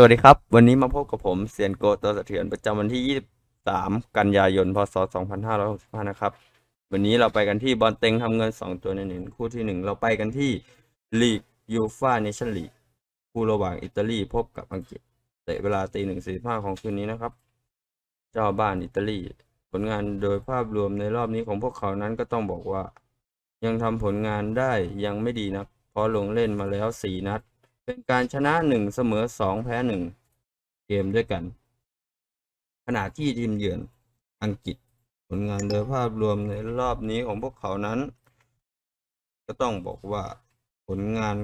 สวัสดีครับ วันนี้มาพบกับผมเซียนโกตัวสะเทือนประจำวันที่ 23 กันยายน พศ 2565 นะครับ วันนี้เราไปกันที่บอลเต็งทำเงิน 2 ตัวในหนึ่งคู่ที่ 1 เราไปกันที่ลีกยูฟาเนชั่นลีกคู่ระหว่างอิตาลีพบกับอังกฤษเตะเวลาตีหนึ่งสี่ห้าของคืนนี้นะครับ เจ้าบ้านอิตาลี ผลงานโดยภาพรวมในรอบนี้ของพวกเขานั้นก็ต้องบอกว่า ยังทำผลงานได้ยังไม่ดีนะเพราะลงเล่นมาแล้ว 4 นัด เป็นการชนะ1เสมอ2แพ้1เกมด้วยกัน ขณะที่ทีมเยือนอังกฤษผลงานโดยภาพรวมในรอบนี้ของพวกเขานั้น ก็ต้องบอกว่าผลงาน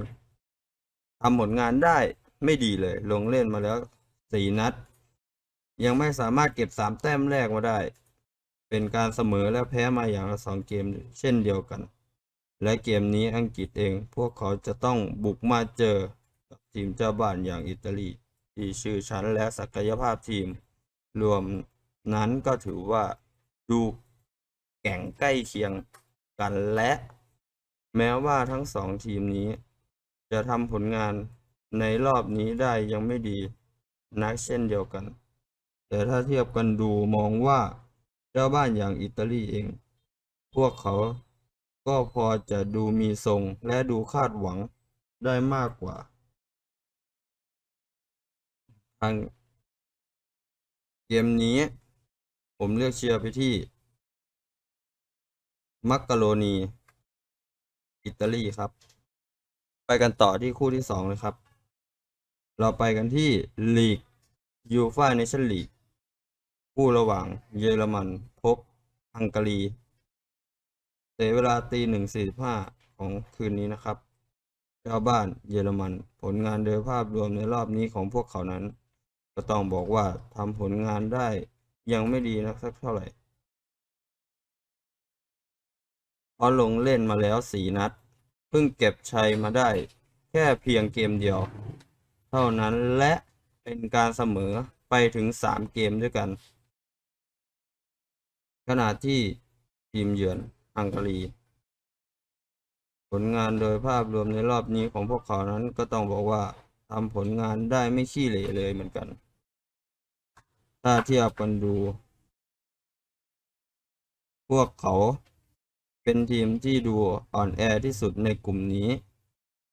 ทำผลงานได้ไม่ดีเลย ลงเล่นมาแล้ว4นัด ยังไม่สามารถเก็บ3แต้มแรกมาได้ เป็นการเสมอและแพ้มาอย่างละสองเกมเช่นเดียวกัน และเกมนี้อังกฤษเองพวกเขาจะต้องบุกมาเจอ ทีมเจ้าบ้านอย่างอิตาลีที่ชื่อชั้นและศักยภาพทีม รวมนั้นก็ถือว่าดูแข่งใกล้เคียงกันและ แม้ว่าทั้งสองทีมนี้ จะทำผลงานในรอบนี้ได้ยังไม่ดีนักเช่นเดียวกัน แต่ถ้าเทียบกันดูมองว่าเจ้าบ้านอย่างอิตาลีเอง พวกเขาก็พอจะดูมีทรงและดูคาดหวังได้มากกว่าางเกมนี้ ผมเลือกเชียร์ไปที่ มักกะโรนี อิตาลีครับ ไปกันต่อที่คู่ที่สองเลยครับ เราไปกันที่ลีกยูฟาเนชั่นลีกคู่ระหว่างเยอรมันพบฮังการีเตะเวลาตีหนึ่งสี่ห้าของคืนนี้นะครับเจ้าบ้านเยอรมัน ผลงานโดยภาพรวมในรอบนี้ของพวกเขานั้น ก็ต้องบอกว่าทำผลงานได้ยังไม่ดีนักสักเท่าไหร่เพราะลงเล่นมาแล้วสี่นัด เพิ่งเก็บชัยมาได้ แค่เพียงเกมเดียว เท่านั้นและเป็นการเสมอไปถึงสามเกมด้วยกัน ขณะที่ทีมเยือนฮังการีผลงานโดยภาพรวมในรอบนี้ของพวกเขานั้นก็ต้องบอกว่าทำผลงานได้ไม่ขี้เหร่เลยเหมือนกัน ถ้าเทียบกันดู พวกเขาเป็นทีมที่ดูอ่อนแอที่สุดในกลุ่มนี้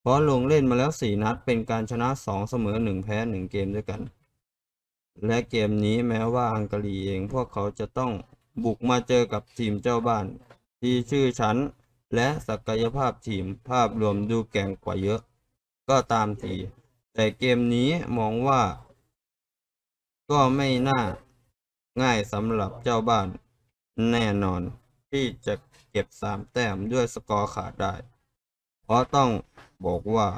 เพราะลงเล่นมาแล้ว 4 นัดเป็นการชนะ 2 เสมอ 1 แพ้ 1 เกมด้วยกัน และเกมนี้แม้ว่าอังการีเองพวกเขาจะต้องบุกมาเจอกับทีมเจ้าบ้าน ที่ชื่อชั้น และศักยภาพทีมภาพรวมดูแก่งกว่าเยอะ ก็ตามทีแต่เกมนี้มองว่า ก็ไม่น่าง่ายสำหรับเจ้าบ้านแน่นอน ที่จะเก็บสามแต้มด้วยสกอร์ขาดได้ เพราะต้องบอกว่า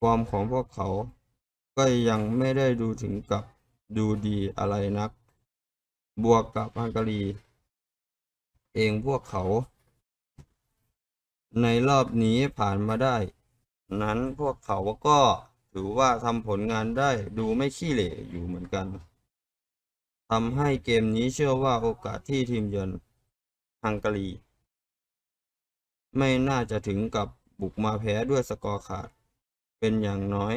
ฟอร์มของพวกเขา ก็ยังไม่ได้ดูถึงกับดูดีอะไรนัก บวกกับฮังการี เองพวกเขา ในรอบนี้ผ่านมาได้ นั้นพวกเขาก็ ถือว่าทำผลงานได้ดูไม่ขี้เหร่อยู่เหมือนกันทำให้เกมนี้เชื่อว่าโอกาสที่ทีมเยือนฮังการี ไม่น่าจะถึงกับบุกมาแพ้ด้วยสกอร์ขาด เป็นอย่างน้อย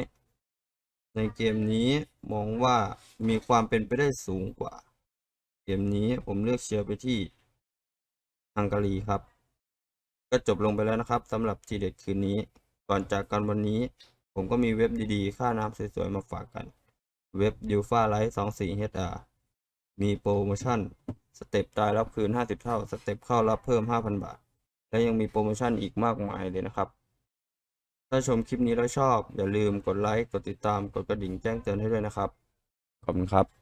ในเกมนี้มองว่ามีความเป็นไปได้สูงกว่า เกมนี้ผมเลือกเชียร์ไปที่ฮังการีครับ ก็จบลงไปแล้วนะครับสำหรับทีเด็ดคืนนี้ ก่อนจากกันวันนี้ ผมก็มีเว็บดีๆ ค่าน้ำสวยๆ มาฝากกัน เว็บ u f a l i t 24 HR มีโปรโมชั่น สเต็ปตายรับคืน 50 เท่า สเต็ปเข้ารับเพิ่ม 5,000 บาท และยังมีโปรโมชั่นอีกมากมายเลยนะครับ ถ้าชมคลิปนี้แล้วชอบ อย่าลืมกดไลค์ กดติดตาม กดกระดิ่งแจ้งเตือนให้ด้วยนะครับ ขอบคุณครับ